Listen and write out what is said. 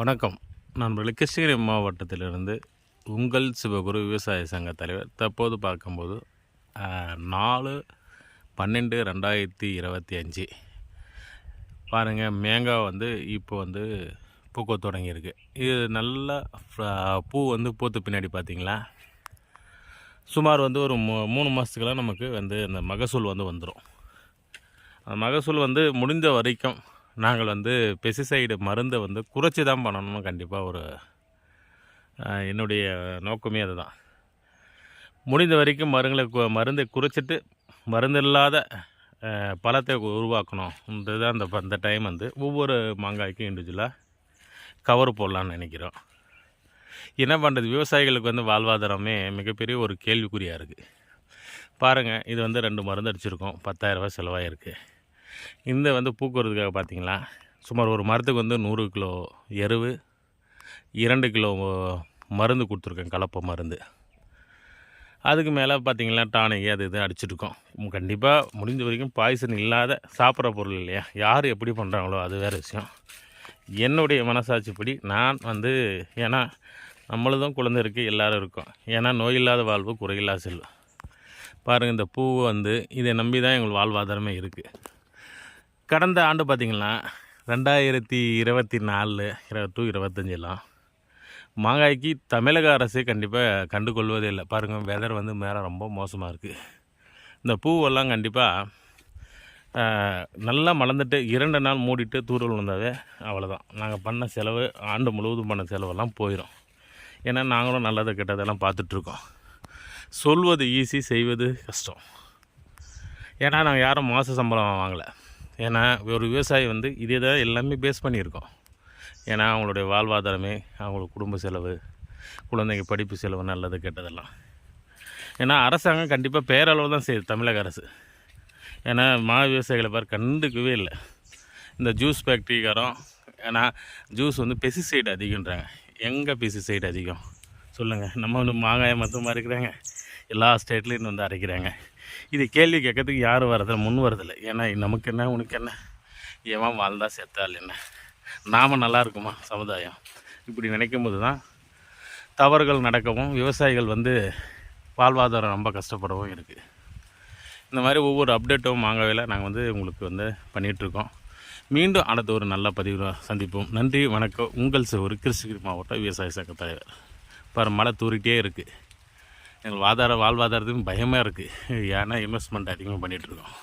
வணக்கம். நண்பர்களே கிருஷ்ணகிரி மாவட்டத்திலிருந்து உங்கள் சிவகுரு விவசாய சங்க தலைவர். தற்போது பார்க்கும்போது நாலு பன்னெண்டு ரெண்டாயிரத்தி இருபத்தி அஞ்சு. பாருங்கள் மேங்காய் வந்து இப்போ வந்து பூக்க தொடங்கியிருக்கு. இது நல்லா பூ வந்து பூத்து பின்னாடி பார்த்தீங்களா? சுமார் வந்து ஒரு மூ மூணு மாதத்துக்கெல்லாம் நமக்கு வந்து அந்த மகசூல் வந்து வந்துடும் மகசூல் வந்து முடிந்த வரைக்கும் நாங்கள் வந்து பெஸ்டிசைடு மருந்தை வந்து குறைச்சி தான் பண்ணணும்னு கண்டிப்பாக ஒரு என்னுடைய நோக்கமே அதுதான். முடிந்த வரைக்கும் மருங்களை கு- மருந்தை குறைச்சிட்டு மருந்து இல்லாத பழத்தை உருவாக்கணும்ன்றது தான் அந்த அந்த டைம் வந்து ஒவ்வொரு மாங்காய்க்கும் இண்டிவிஜுவலாக கவர் போடலான்னு நினைக்கிறோம். என்ன பண்ணுறது விவசாயிகளுக்கு வந்து வாழ்வாதாரமே மிகப்பெரிய ஒரு கேள்விக்குறியாக இருக்குது பாருங்கள் இது வந்து ரெண்டு மருந்து அடிச்சிருக்கோம். பத்தாயிரரூபா செலவாயிருக்கு. இந்த வந்து பூக்குறதுக்காக பார்த்திங்களா? சுமார் ஒரு மரத்துக்கு வந்து நூறு கிலோ எருவு இரண்டு கிலோ மருந்து கொடுத்துருக்கேன் கலப்பை மருந்து. அதுக்கு மேலே பார்த்திங்கன்னா டானிக் அது இது அடிச்சிருக்கோம் கண்டிப்பாக முடிஞ்ச வரைக்கும் பாய்சன் இல்லாத சாப்பிட்ற பொருள் இல்லையா? யார் எப்படி பண்ணுறாங்களோ அது வேறு விஷயம். என்னுடைய மனசாட்சிப்படி நான் வந்து ஏன்னா நம்மளதும் குழந்தை இருக்குது எல்லோரும் இருக்கும். ஏன்னா நோய் இல்லாத வாழ்வு குறையில்லா செல்வம். பாருங்கள் இந்த பூ வந்து இதை நம்பி தான் எங்கள் வாழ்வாதாரமே இருக்குது கடந்த ஆண்டு பார்த்திங்கன்னா ரெண்டாயிரத்தி இருபத்தி நாலு இருபத்து டு இருபத்தஞ்செல்லாம் மாங்காய்க்கு தமிழக அரசே கண்டிப்பாக கண்டுகொள்வதே இல்லை. பாருங்கள் வெதர் வந்து மேலே ரொம்ப மோசமாக இருக்குது இந்த பூவெல்லாம் கண்டிப்பாக நல்லா மலர்ந்துட்டு இரண்டு நாள் மூடிட்டு தூரல் வந்தாவே அவ்வளோதான் நாங்கள் பண்ண செலவு ஆண்டு முழுவதும் பண்ண செலவெல்லாம் போயிடும் ஏன்னா நாங்களும் நல்லதை கெட்டதெல்லாம் பார்த்துட்ருக்கோம். சொல்வது ஈஸி செய்வது கஷ்டம். ஏன்னா நாங்கள் யாரும் மாத சம்பளம் வாங்கலை. ஏன்னா ஒரு விவசாயி வந்து இதே தான் எல்லாமே பேஸ் பண்ணியிருக்கோம். ஏன்னா அவங்களுடைய வாழ்வாதாரமே அவங்களுக்கு குடும்ப செலவு குழந்தைங்க படிப்பு செலவு நல்லது கெட்டதெல்லாம். ஏன்னா அரசாங்கம் கண்டிப்பாக பேரளவு தான் செய்யுது தமிழக அரசு. ஏன்னா மா விவசாயிகளை பார் கண்டுக்கவே இல்லை. இந்த ஜூஸ் ஃபேக்ட்ரிக்காரன் ஏன்னா ஜூஸ் வந்து பெஸ்டிசைடு அதிகன்றாங்க எங்கே பெஸ்டிசைடு அதிகம்? சொல்லுங்கள் நம்ம வந்து மாங்காயை மொத்தமாக அரைக்கிறாங்க எல்லா ஸ்டேட்லேயும் வந்து அரைக்கிறாங்க. இது கேள்வி கேட்கறதுக்கு யாரும் வரதில்லை முன் வரதில்லை ஏன்னா நமக்கு என்ன உனக்கு என்ன? ஏன் வாழ்ந்தா செத்தால் என்ன? நாம் நல்லா இருக்குமா சமுதாயம்? இப்படி நினைக்கும் போது தான் தவறுகள் நடக்கவும் விவசாயிகள் வந்து வாழ்வாதாரம் ரொம்ப கஷ்டப்படவும் இருக்குது இந்த மாதிரி ஒவ்வொரு அப்டேட்டும் மாங்காவில் நாங்கள் வந்து உங்களுக்கு வந்து பண்ணிகிட்ருக்கோம் மீண்டும் அடுத்த ஒரு நல்ல பதிவில் சந்திப்போம். நன்றி வணக்கம். உங்கள் ஒரு கிருஷ்ணகிரி மாவட்ட விவசாய சங்க தலைவர். பாரு மழை தூரிக்கிட்டே இருக்குது எங்கள் வாதார வாழ்வாதாரத்துக்கும் பயமாக இருக்குது ஏன்னா இன்வெஸ்ட்மெண்ட் அதிகமாக பண்ணிகிட்ருக்கோம்